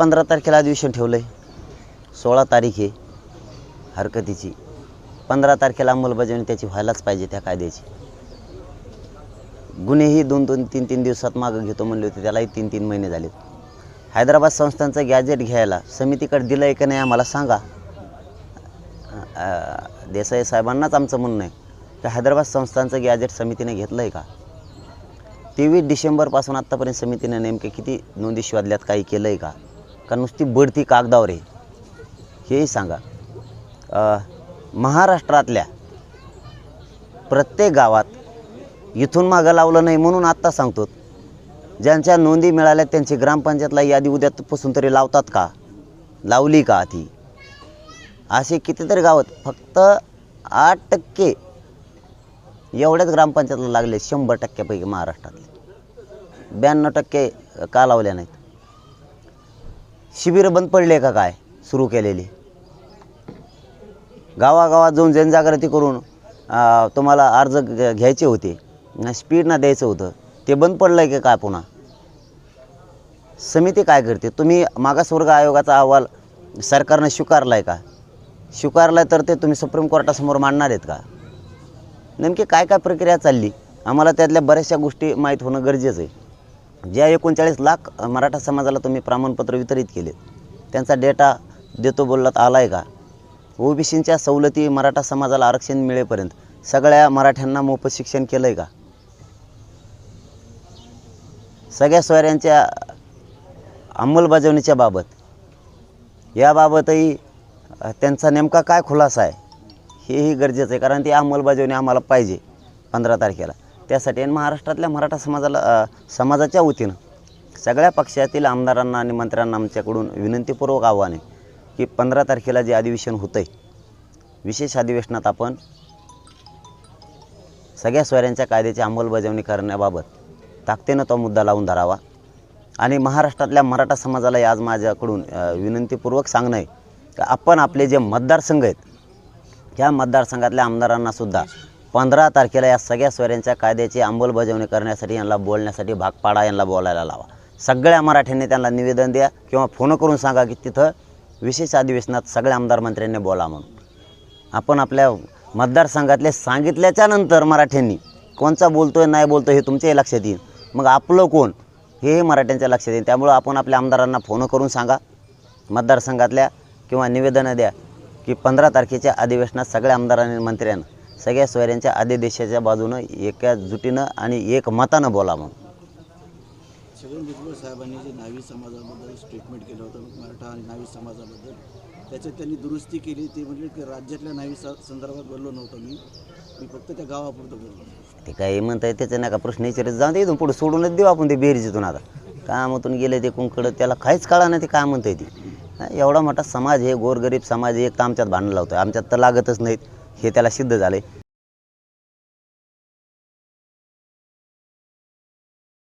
पंधरा तारखेला अधिवेशन ठेवलं आहे सोळा तारीख आहे हरकतीची. पंधरा तारखेला अंमलबजावणी त्याची व्हायलाच पाहिजे त्या कायद्याची. गुन्हेही दोन दोन तीन तीन दिवसात मागं घेतो म्हणले होते त्यालाही तीन तीन महिने झालेत. हैदराबाद संस्थांचं गॅजेट घ्यायला समितीकडे दिलं आहे का नाही आम्हाला सांगा. देसाई साहेबांनाच आमचं म्हणणं आहे. की हैदराबाद संस्थांचं गॅजेट समितीने घेतलं आहे का? तेवीस डिसेंबरपासून आत्तापर्यंत समितीने नेमके किती नोंदी शोधल्यात काही केलं आहे का? का नुसती बढती कागदावर आहे? हेही सांगा. महाराष्ट्रातल्या प्रत्येक गावात इथून मागं लावलं नाही म्हणून आत्ता सांगतो. ज्यांच्या नोंदी मिळाल्या त्यांची ग्रामपंचायतला यादी उद्यापासून तरी लावतात का? लावली का ती? असे कितीतरी गावात फक्त आठ टक्के एवढ्याच ग्रामपंचायतला लागले शंभर टक्क्यापैकी महाराष्ट्रातले. ब्याण्णव टक्के का लावल्या नाहीत? शिबिरं बंद पडले का काय? सुरू केलेली. गावागावात जाऊन जनजागृती करून तुम्हाला अर्ज घ- घ्यायचे होते. ना स्पीडनं द्यायचं होतं. ते बंद पडलं आहे का काय पुन्हा? समिती काय करते? तुम्ही मागासवर्ग आयोगाचा अहवाल सरकारनं स्वीकारला आहे का? स्वीकारला तर ते तुम्ही सुप्रीम कोर्टासमोर मांडणार आहेत का? नेमकी काय काय प्रक्रिया चालली? आम्हाला त्यातल्या बऱ्याचशा गोष्टी माहीत होणं गरजेचं आहे. ज्या एकोणचाळीस लाख मराठा समाजाला तुम्ही प्रमाणपत्र वितरित केले त्यांचा डेटा देतो बोललात आला आहे का? ओबीसींच्या सवलती मराठा समाजाला आरक्षण मिळेपर्यंत सगळ्या मराठ्यांना मोफत शिक्षण केलं आहे का? सगळ्या सोयऱ्यांच्या अंमलबजावणीच्या बाबत याबाबतही त्यांचा नेमका काय खुलासा आहे हेही गरजेचं आहे कारण ती अंमलबजावणी आम्हाला पाहिजे पंधरा तारखेला. त्यासाठी आणि महाराष्ट्रातल्या मराठा समाजाला समाजाच्या वतीनं सगळ्या पक्षातील आमदारांना आणि मंत्र्यांना आमच्याकडून विनंतीपूर्वक आव्हान आहे की पंधरा तारखेला जे अधिवेशन होतं आहे विशेष अधिवेशनात आपण सगळ्या सोयऱ्यांच्या कायद्याची अंमलबजावणी करण्याबाबत ताकदीनं तो मुद्दा लावून धरावा. आणि महाराष्ट्रातल्या मराठा समाजाला आज माझ्याकडून विनंतीपूर्वक सांगणं आहे की आपण आपले जे मतदारसंघ आहेत ह्या मतदारसंघातल्या आमदारांनासुद्धा पंधरा तारखेला या सगळ्या सोयऱ्यांच्या कायद्याची अंमलबजावणी करण्यासाठी यांना बोलण्यासाठी भाग पाडा यांना बोलायला लावा. सगळ्या मराठ्यांनी त्यांना निवेदन द्या किंवा फोन करून सांगा की तिथं विशेष अधिवेशनात सगळ्या आमदार मंत्र्यांनी बोला म्हणून. आपण आपल्या मतदारसंघातले सांगितल्याच्या नंतर मराठ्यांनी कोणचा बोलतोय नाही बोलतोय हे तुमच्याही लक्षात येईल. मग आपलं कोण? हेही मराठ्यांच्या लक्षात येईल. त्यामुळं आपण आपल्या आमदारांना फोन करून सांगा मतदारसंघातल्या किंवा निवेदनं द्या की पंधरा तारखेच्या अधिवेशनात सगळ्या आमदारांनी मंत्र्यांना सगळ्या सोयऱ्यांच्या आदेदेशाच्या बाजूनं एका जुटीनं आणि एक मतानं बोला म्हणून छगन भुजबळ साहेबांनी जे नावी समाजाबद्दल स्टेटमेंट केलं होतं मराठा आणि नावी समाजाबद्दल त्याच्यात त्यांनी दुरुस्ती केली. ते म्हणजे की राज्यातल्या नावी संदर्भात बोललो नव्हतो मी. मी फक्त त्या गावापुरतं बोललो. ते काय म्हणताय त्याचं नाही का प्रश्न विचारत जाऊन दे इथून पुढे सोडूनच देऊ आपण ते बेरजीतून आता. कामातून गेले ते कुंकडं त्याला काहीच कळा नाही ते काय म्हणतंय ती. हा, एवढा मोठा समाज आहे गोरगरीब समाज आहे एक तर आमच्यात भांडण लावतोय. आमच्यात तर लागतच नाहीत. हे त्याला सिद्ध झालं आहे